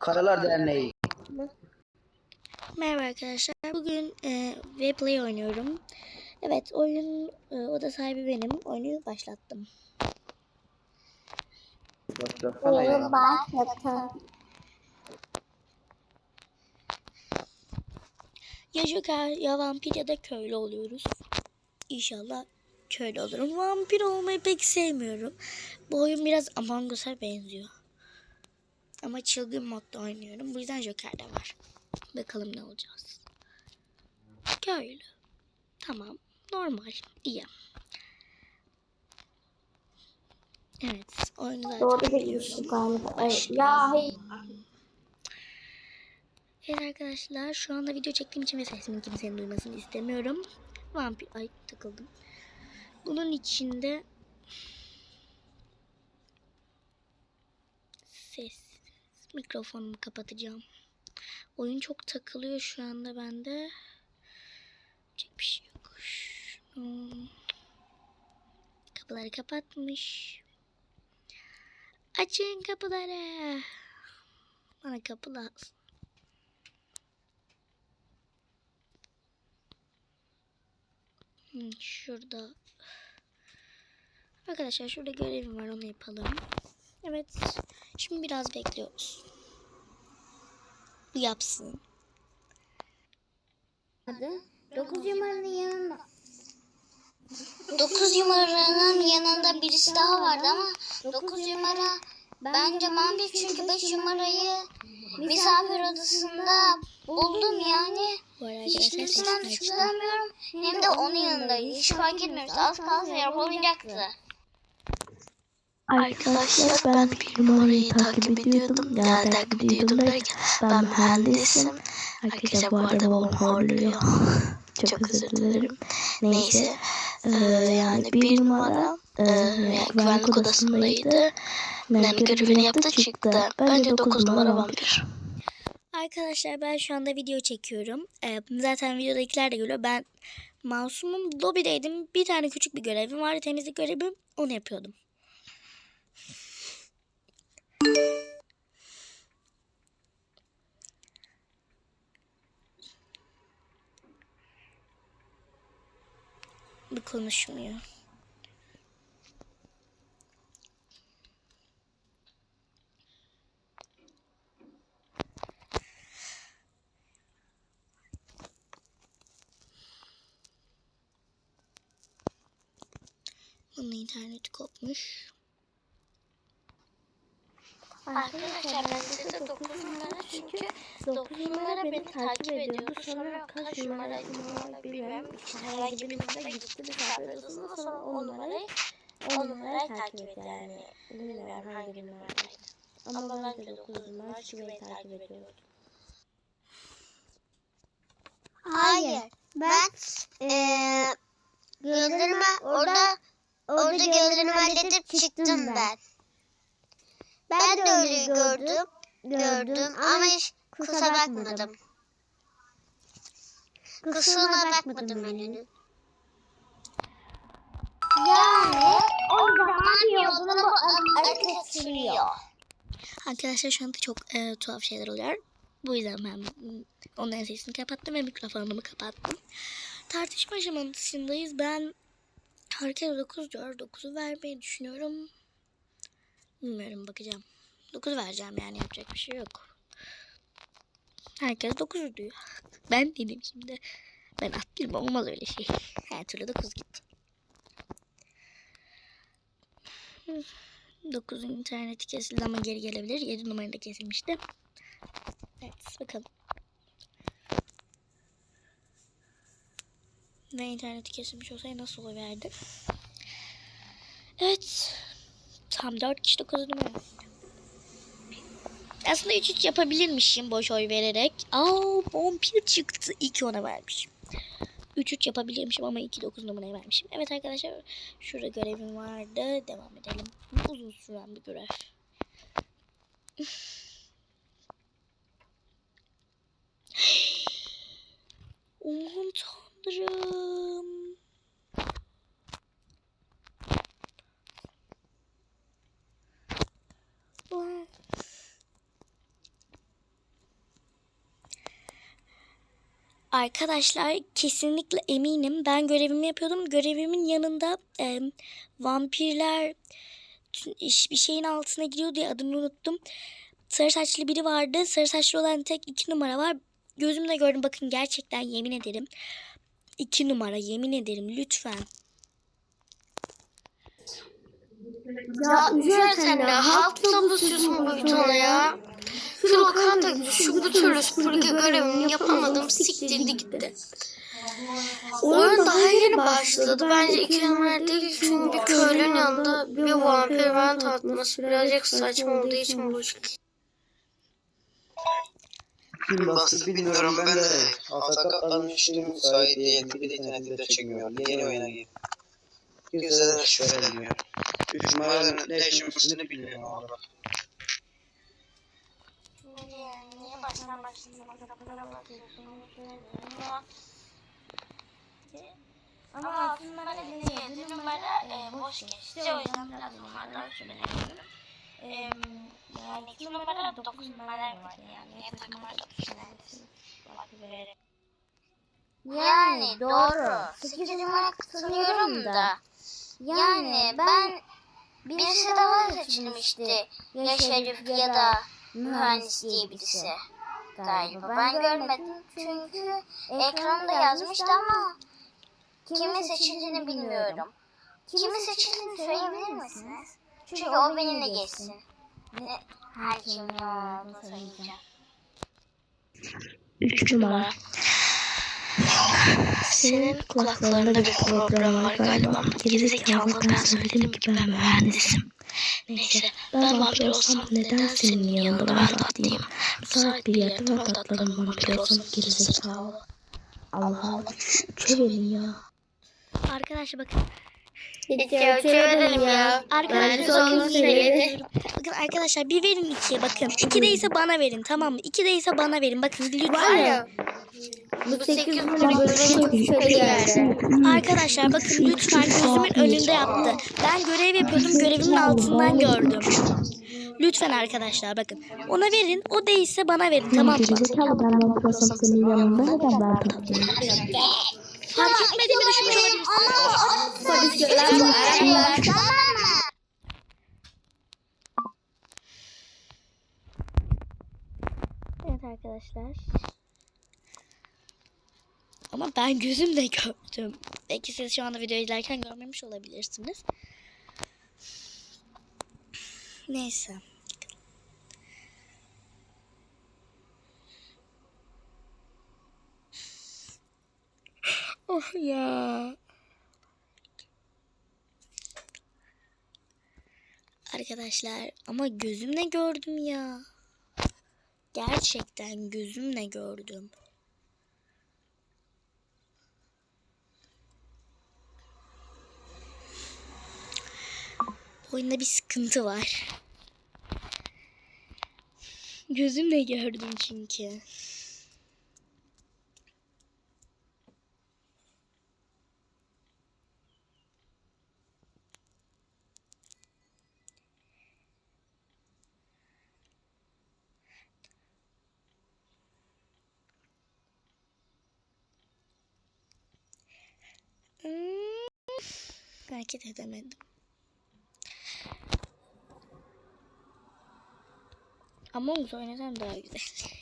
Karalar Derneği. Merhaba arkadaşlar. Bugün e, Vplay oynuyorum. Evet oyun e, oda sahibi benim. Oyunu başlattım. Ya. başlatın. Ya Joker ya vampir ya da köylü oluyoruz. İnşallah köylü olurum. Vampir olmayı pek sevmiyorum. Bu oyun biraz Among Us'a benziyor. Ama çılgın modda oynuyorum. Bu yüzden Joker de var. Bakalım ne olacağız. Köylü. Tamam. Normal. İyi. Evet. Oyunu zaten Doğru biliyorsun. biliyorsun galiba. Ya hayır. Evet arkadaşlar şu anda video çektiğim için ve sesimin kimsenin duymasını istemiyorum. Vampir ay takıldım. Bunun içinde mikrofonumu kapatacağım. Oyun çok takılıyor şu anda bende. Çek bir şey yok. Hmm. Kapıları kapatmış. Açın kapıları. Bana kapı lazım. Hmm, şurada. Arkadaşlar şurada görevim var onu yapalım. Evet. Şimdi biraz bekliyoruz. Bu yapsın. Adı 9 numaranın yanında. 9 numaranın yanında birisi daha vardı ama 9 numara bence vampir çünkü 5 numarayı misafir odasında buldum yani. Hiç açtım. şüphelenmiyorum. Hem de onun yanındaydı. Hiç fark etmiyoruz. Az kalsın yapamayacaktı. Arkadaşlar ben bir numarayı takip ediyordum. Yani takip ediyordum derken ben mühendisim. Arkadaşlar bu arada babam horluyor. Çok özür dilerim. Neyse. Ee, yani bir numara e, güvenlik odasındaydı. Yani görevini yaptı çıktı. Bence 9 numara vampir. Arkadaşlar ben şu anda video çekiyorum. Ee, zaten videodakiler de görüyor. Ben masumum lobideydim. Bir tane küçük bir görevim vardı. Temizlik görevi. Onu yapıyordum. Bu konuşmuyor. Bunun interneti kopmuş. Arkadaşlar ben size 9 numara çünkü 9 numara beni takip ediyordu. Sonra kaç numara bilmiyorum. İşte herhangi bir numara gitti misafir odasında sonra 10 numarayı 10 numarayı takip etti yani. Bilmiyorum hangi numaraydı. Ama ben de 9 numara çünkü beni takip ediyordu. Hayır. Ben eee gözlerimi orada orada gözlerimi halledip çıktım ben. Ben de öyle gördüm. Gördüm ama hiç kusa bakmadım. Kusuruna bakmadım önünün. Yani o zaman yolunu arı kaçırıyor. Arkadaşlar şu anda çok e, tuhaf şeyler oluyor. Bu yüzden ben onların sesini kapattım ve mikrofonumu kapattım. Tartışma aşamasındayız. Ben herkes 9 diyor. 9'u vermeyi düşünüyorum. Bilmiyorum bakacağım. 9 vereceğim yani yapacak bir şey yok. Herkes 9 diyor. Ben dedim şimdi. Ben at değilim olmaz öyle şey. Her türlü 9 gitti. 9'un interneti kesildi ama geri gelebilir. 7 numarada kesilmişti. Evet bakalım. Ve interneti kesilmiş olsaydı nasıl oluverdi? Evet. Tam 4 kişi 9 numara. Aslında 3-3 yapabilirmişim boş oy vererek. Aa vampir çıktı. 2 ona vermişim. 3-3 yapabilirmişim ama 2-9 numaraya vermişim. Evet arkadaşlar şurada görevim vardı. Devam edelim. Uzun süren bir görev. Aman tanrım. Lan. Arkadaşlar kesinlikle eminim ben görevimi yapıyordum. Görevimin yanında e, vampirler bir şeyin altına giriyor diye adını unuttum. Sarı saçlı biri vardı. Sarı saçlı olan tek iki numara var. Gözümle gördüm bakın gerçekten yemin ederim. İki numara yemin ederim lütfen. Ya Üzüyor sen de. Hafta basıyorsun bu butona ya. Şu lokanta gibi şu bir türlü süpürge görevini yapamadım. Siktirdi gitti. Oyun daha yeni başladı. Bence iki numara değil çünkü bir köylünün yanında bir vampir vent atması birazcık saçma olduğu için bu Kim bastı bilmiyorum ben de. Alta katlanmıştım müsait değil. Bir de internette de çekmiyor. Yeni oyuna gir. Kimse de şüphelenmiyor. Üç numaranın ne yaşamışsını bilmiyorum. Niye baştan başlamak Ama numara ile yedi numara e, boş geçti. O yüzden biraz onlardan şüpheleniyorum. E, yani iki numara dokuz numara var yani. Niye takıma dokuz Yani doğru. Sekiz numara katılıyorum da. Yani ben birisi daha seçilmişti. Ya şerif ya da mühendis diye birisi. Galiba ben görmedim çünkü ekranda yazmıştı ama kimin seçildiğini bilmiyorum. Kimin seçildiğini söyleyebilir misiniz? Çünkü o benimle geçsin. Ne? Her kimin olduğunu söyleyeceğim. Üç numara. Senin kulaklarında bir problem var galiba. Gerizekalı ben söyledim ki ben mühendisim. Neyse ben vampir olsam neden senin yanında ben tatlıyım? Salak bir yerde ben tatlarım vampir olsam gerizekalı. Allah Allah çöverin ya. Arkadaşlar bakın. Ya. Arkadaşlar son bakın, arkadaşlar bir verin ikiye bakın. İki değilse bana verin tamam mı? İki değilse bana verin. Bakın Var lütfen. ya. Bu sekiz bölümü. Arkadaşlar bakın lütfen gözümün önünde yaptı. Ben görev yapıyordum görevimin altından gördüm. Lütfen arkadaşlar bakın. Ona verin o değilse bana verin tamam mı? Fark etmediğimi düşünmüş olabilirsin. Evet arkadaşlar. Ama ben gözümle gördüm. Belki siz şu anda videoyu izlerken görmemiş olabilirsiniz. Neyse. Oh ya. Arkadaşlar ama gözümle gördüm ya. Gerçekten gözümle gördüm. Bu oyunda bir sıkıntı var. Gözümle gördüm çünkü. Hmm, hareket edemedim. Ama Us oynasam daha güzel.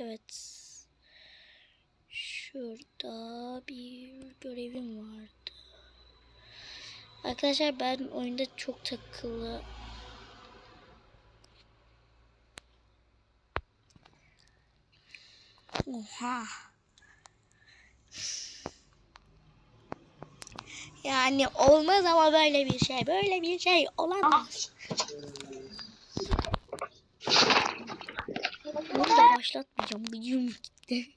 Evet. Şurada bir görevim vardı. Arkadaşlar ben oyunda çok takılı Oha. Yani olmaz ama böyle bir şey. Böyle bir şey olamaz. Bunu da başlatmayacağım. Bıyığım gitti.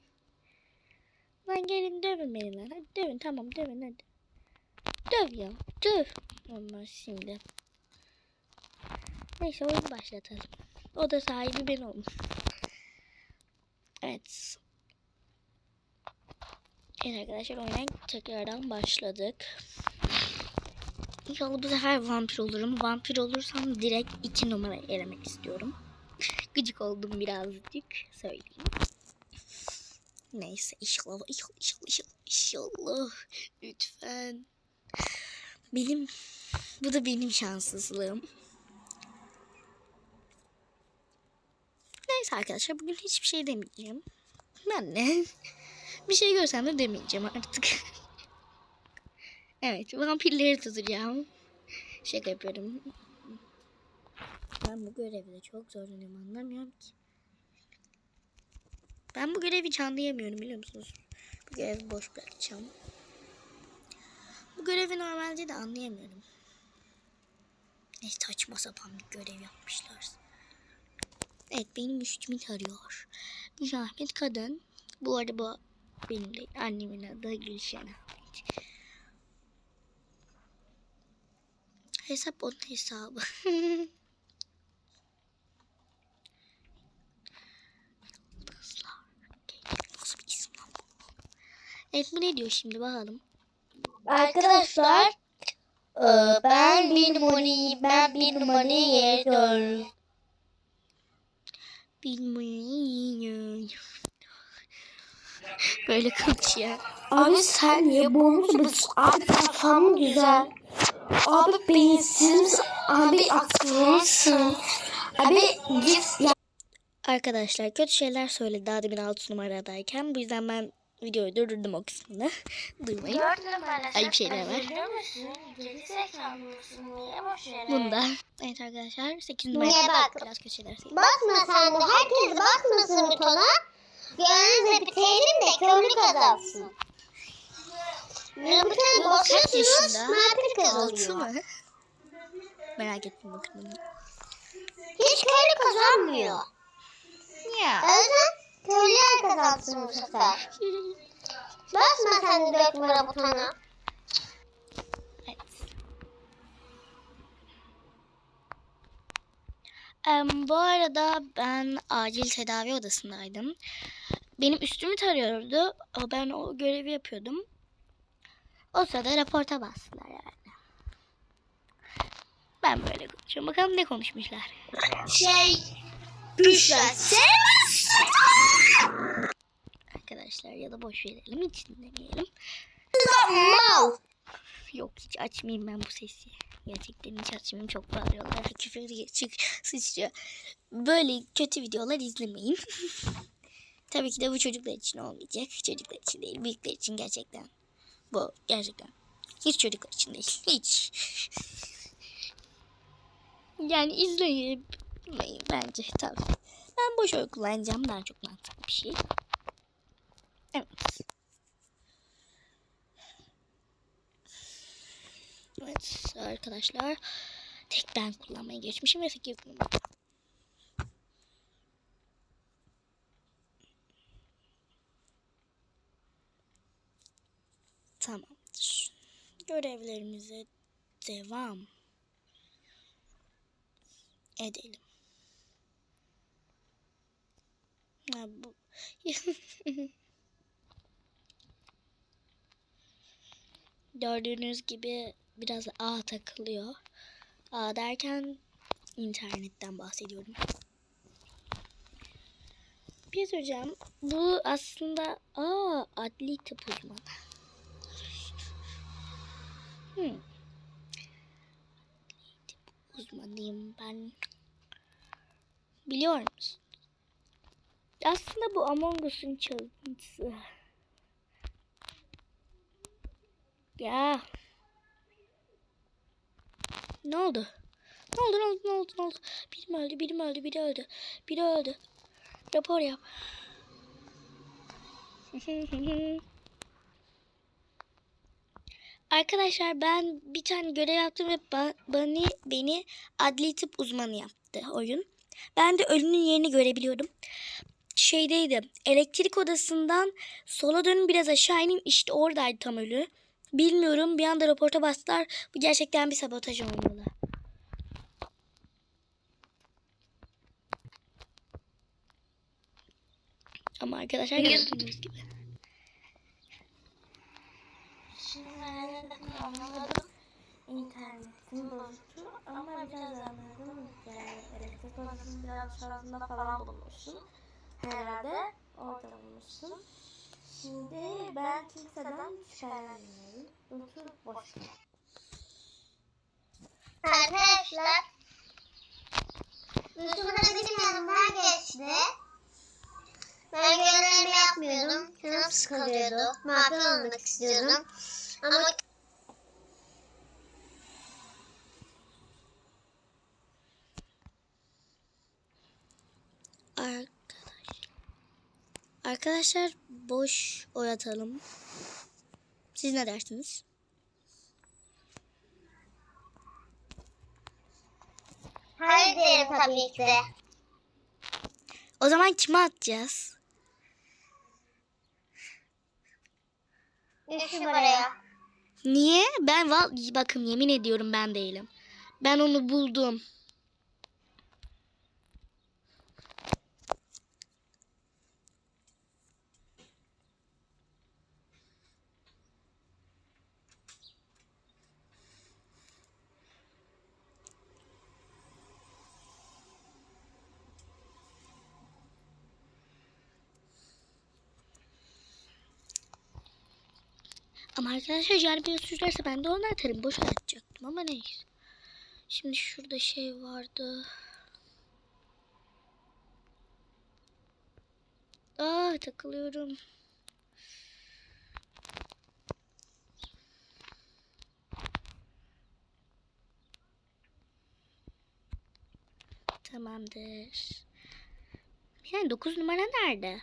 Lan gelin dövün beni lan. Hadi dövün tamam dövün hadi. Döv ya. Döv. Olmaz şimdi. Neyse oyunu başlatalım. O da sahibi ben olmuş. Evet. Evet arkadaşlar oyuna tekrardan başladık. İnşallah bu sefer vampir olurum. Vampir olursam direkt iki numara elemek istiyorum. Gıcık oldum birazcık söyleyeyim. Neyse inşallah inşallah inşallah inşallah lütfen. Benim bu da benim şanssızlığım. Neyse arkadaşlar bugün hiçbir şey demeyeceğim. Ben de bir şey görsem de demeyeceğim artık. evet vampirleri tutacağım. Şaka yapıyorum. Ben bu görevde çok zorlanıyorum anlamıyorum ki. Ben bu görevi hiç anlayamıyorum biliyor musunuz? Bu görevi boş bırakacağım. Bu görevi normalde de anlayamıyorum. Ne saçma sapan bir görev yapmışlar. Evet benim üstümü tarıyor. Bu Ahmet kadın. Bu arada bu benim de annemin adı Gülşen Ahmet. Hesap onun hesabı. Bir? Evet bu ne diyor şimdi bakalım. Arkadaşlar eee, ben bir numarayı ben bir numarayı yediyorum. Bilmiyorum. Böyle konuşuyor. Abi sen niye boğulmuş? Abi kafam güzel. Abi beyinsiz Abi aklımsın. Abi git ya. Arkadaşlar kötü şeyler söyledi daha demin 6 numaradayken. Bu yüzden ben videoyu durdurdum o kısmını. Duymayın. Ayıp şeyler var. Bunda. Evet arkadaşlar 8 Niye numarada bak? biraz kötü şeyler söyledi. Basma sen de. Herkes basmasın butona. Gönlünüzle bitelim de Kaç basıyorsunuz yaşında? vampir 6 kazanıyor. Merak ettim bakın bunu. Hiç köylü kazanmıyor. Ya. Yüzden köylüler kazansın bu sefer. Basma sen de numara butona. Evet. Bu arada ben acil tedavi odasındaydım. Benim üstümü tarıyordu. Ben o görevi yapıyordum. O sırada raporta bastılar yani. Ben böyle konuşuyorum. Bakalım ne konuşmuşlar. Şey, Büşra Arkadaşlar ya da boş verelim. Hiç dinlemeyelim. Mal. Yok hiç açmayayım ben bu sesi. Gerçekten açmayayım. Çok bağırıyorlar. Küfür çık sıçrıyor. Böyle kötü videolar izlemeyin. Tabii ki de bu çocuklar için olmayacak. Çocuklar için değil. Büyükler için gerçekten. Bu gerçekten. Hiç çocuklar için değil. Hiç. yani izleyin bence tabii. Ben boş oy kullanacağım. Daha çok mantıklı bir şey. Evet. Evet arkadaşlar. Tek kullanmaya geçmişim ve 8 numara. Tamamdır. Görevlerimize devam edelim. Ha, bu... Gördüğünüz gibi biraz ağ takılıyor. Ağ derken internetten bahsediyorum. Bir şey söyleyeceğim. Bu aslında aa adli tıp uzmanı. Hmm. Adli tıp uzmanıyım ben. Biliyor musun? Aslında bu Among Us'un çalıntısı. Ya. Ne oldu? Ne oldu ne oldu ne oldu ne oldu? Biri öldü biri öldü biri öldü. Biri öldü. Rapor yap. Arkadaşlar ben bir tane görev yaptım ve ba- beni, beni adli tıp uzmanı yaptı oyun. Ben de ölünün yerini görebiliyordum. Şeydeydi elektrik odasından sola dönün biraz aşağı inin işte oradaydı tam ölü. Bilmiyorum bir anda raporta bastılar. Bu gerçekten bir sabotaj olmalı. Ama arkadaşlar gördüğünüz gibi. Şimdi ben anlamadım. internetim bozuktu ama biraz anladım. Yani elektrik odasının biraz şarjında falan bulunmuşsun. Herhalde orada bulmuşsun. Şimdi ben kimseden şüphelenmiyorum. Otur boş. Arkadaşlar. Yusuf'un da benim yanımdan geçti. Ben görevlerimi yapmıyordum. Canım sıkılıyordu. Mafya olmak istiyordum. Ama Arkadaş. Arkadaşlar boş oy atalım. Siz ne dersiniz? hayır derim tabii ki de. O zaman kime atacağız? Üç numaraya. Niye? Ben val bakın yemin ediyorum ben değilim. Ben onu buldum. Ama arkadaşlar Jarvis sürerse ben de onu atarım. Boş atacaktım ama neyse. Şimdi şurada şey vardı. Aa takılıyorum. Tamamdır. Yani 9 numara nerede?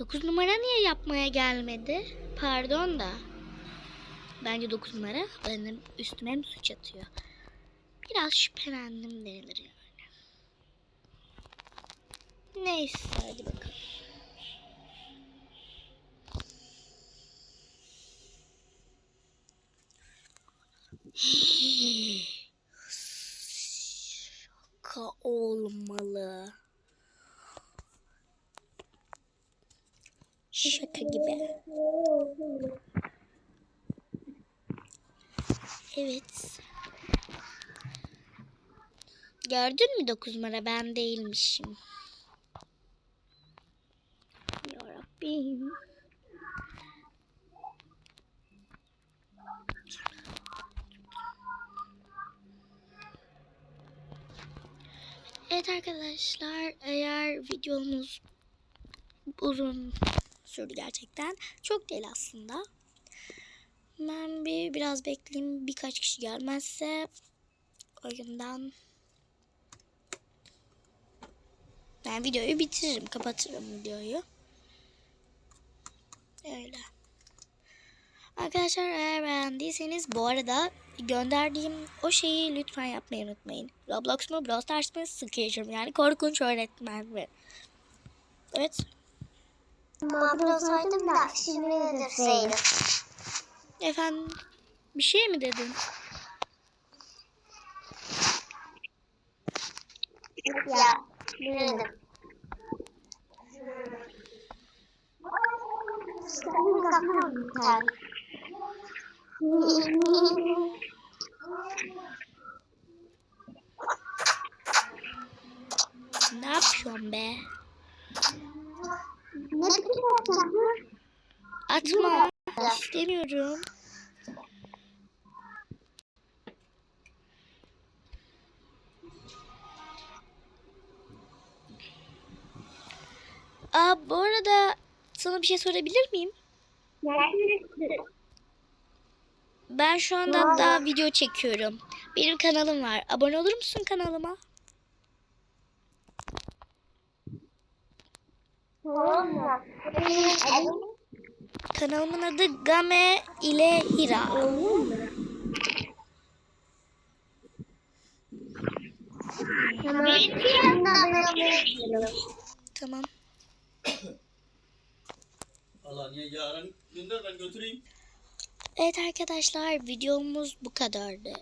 9 numara niye yapmaya gelmedi? Pardon da. Bence 9 numara benim üstüme mi suç atıyor? Biraz şüphelendim denilir yani. Neyse hadi bakalım. Şaka olmalı. Şaka gibi. Evet. Gördün mü 9 numara ben değilmişim. Yarabbim. Evet arkadaşlar eğer videomuz uzun sürdü gerçekten. Çok değil aslında. Ben bir biraz bekleyeyim. Birkaç kişi gelmezse oyundan ben videoyu bitiririm. Kapatırım videoyu. Öyle. Arkadaşlar eğer beğendiyseniz bu arada gönderdiğim o şeyi lütfen yapmayı unutmayın. Roblox mu, Brawl Stars mı, Skillshare yani korkunç öğretmen mi? Evet. Mafya olsaydım da şimdi öldürseydim. Efendim bir şey mi dedin? Ya biter. Ne yapıyorsun be? Atma. İstemiyorum. Aa, bu arada sana bir şey sorabilir miyim? Ben şu anda daha video çekiyorum. Benim kanalım var. Abone olur musun kanalıma? Tamam mı? Kanalımın adı Game ile Hira. Tamam. Niye yarın gönder ben götüreyim. Evet arkadaşlar videomuz bu kadardı.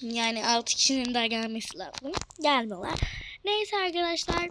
Yani 6 kişinin daha gelmesi lazım. Gelmiyorlar. Neyse arkadaşlar